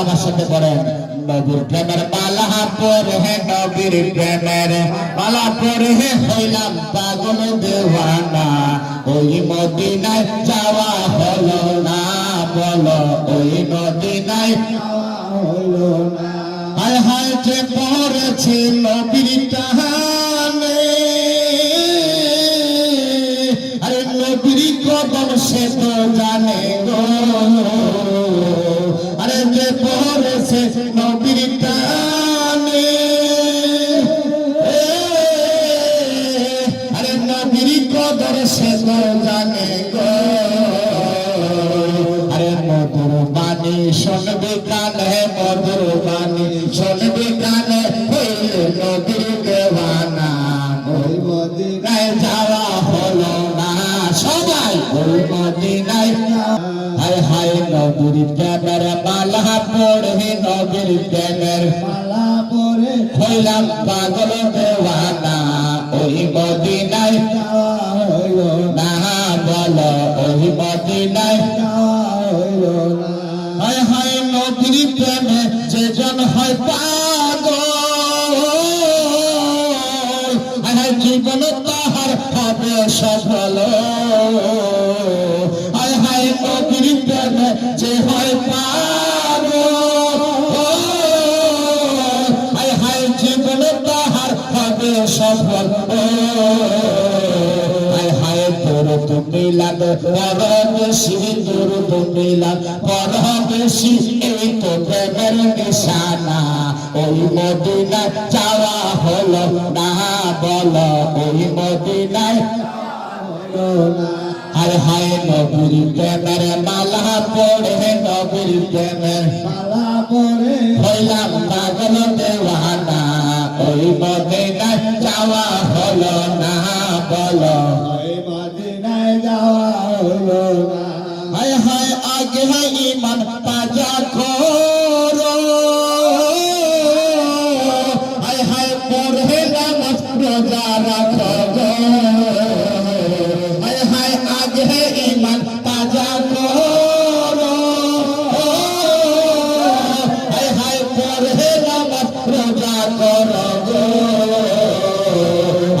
আমার করেন নবীর প্রেমের পালা পরে হে নবীর প্রেমের পালা পরে হে হইলাম পাগল দেওয়ানা। ওই মদিনায় যাওয়া হলো না, বলো ওই মদিনায় হলো না। হায় হায় যে পড়েছে নবীর টাহানে পড়েছে নবীর টানে আরে নবীর কদম সে জানে গো। আরে মধুর বাণী শুনবে কানে হইলে নদীর দেওয়ানা। ওই মদিনা গায়ে যাওয়া হলো না সবাই। ওই মদিনায়, হায় হায় নদীর প্রেমের মালা পড়ে নদীর প্রেমের মালা পরে হইলাম পাগল দেওয়ানা। ওই মদিনায় না না ওই হায় হায় নদীর প্রেমে যেজন হয় পাগল সফল। হায় হায় তোর তুমি লাগ বড় বেশি তোর তুমি লাগ বড় বেশি এই তো প্রেমের নিশানা। ওই মদিনায় যাওয়া হলো না, বল, ওই মদিনায় না। হায় নবীর প্রেমের মালা পড়ে, নবীর প্রেমের মালা হইলাম পাগল আগে ইমান তাজা করো। হায় হায় পড়ে নামাজ রোজা রাখো হায় হায় আগে ইমান তাজা করো। হায় হায় পড়ে নামাজ রোজা করো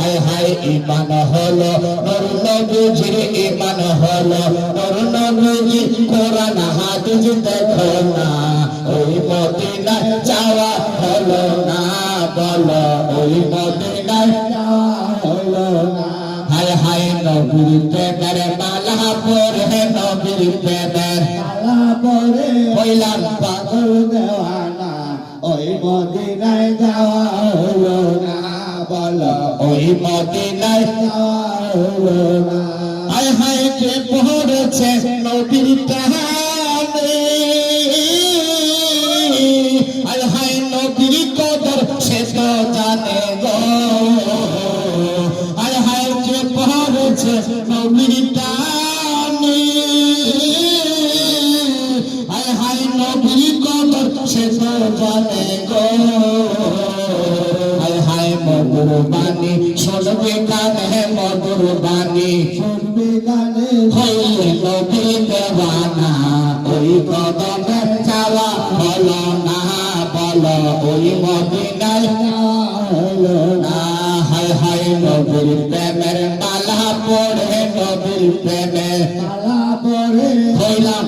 হায় হায় ইমান হলো, নর ইমান হলো নবীজি কোরআন হাদিস দেখো না ওই মদিনায় যাওয়া হলো না, বলো, ওই মদিনায় যাওয়া হলো না। হায় হায় নবীর প্রেমের মালা পরে, নবীর প্রেমের মালা পরে হইলাম পাগল দেওয়ানা, ওই মদিনায় যাওয়া হলো না, বলো, ওই মদিনায় যাওয়া হলো না। হায় যে পড়েছে নবীর টাহানে হায় হায় নবীর কদর, সে তো জানে গো। হায় হায় যে পড়েছে নবীর টানে হায় হায় নবীর কদর, সে তো জানে গো। হায় হায় মধুর বাণী, শুনবে কানে মধুর বাণী। শুনবে গানে পালা পড়ে নবীর প্রেমের পালা পড়ে। হইলাম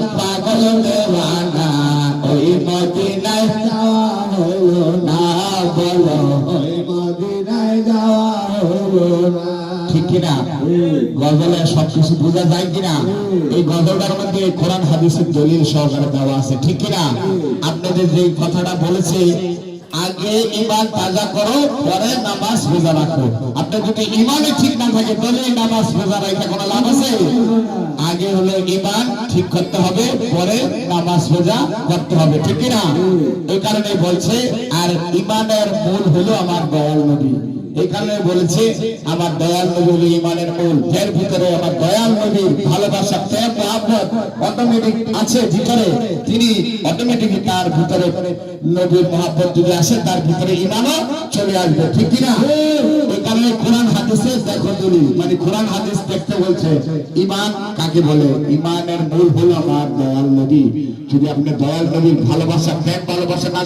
ঠিক কিনা? গজলে সবকিছু বোঝা যায় কিনা? এই গজলটার মধ্যে কোরআন হাদিসের দলিল সহকারে দেওয়া আছে, ঠিক কিনা? আপনাদের যে কথাটা বলেছে, আগে ইমান তাজা করো, পরে নামাজ রোজা রাখো। আপনার যদি ইমানে ঠিক না থাকে, তাহলে নামাজ রোজা কোনো লাভ আছে? আগে হলো ইমান ঠিক করতে হবে, পরে নামাজ রোজা করতে হবে, ঠিক কিনা? এই কারণে বলছে, আর ইমানের মূল হলো আমার কারণে বলেছে আমার দয়াল নবী ইমানের মূল এর ভিতরে আমার দয়াল নবীর ভালোবাসা প্রেম মহাব্বত অটোমেটিক আছে ভিতরে। তিনি অটোমেটিক তার ভিতরে নবীর মহাব্বত যদি আসে তার ভিতরে ইমানও চলে আসবে ঠিক কিনা? এই কারণে কোরআন হাদিসে দেখো দলিল মানে কোরআন হাদিস দেখতে বলছে ইমান কাকে বলে? ইমানের মূল হলো আমার দয়াল নবী। যদি আপনি দয়াল নবীর ভালোবাসা প্রেম ভালোবাসা না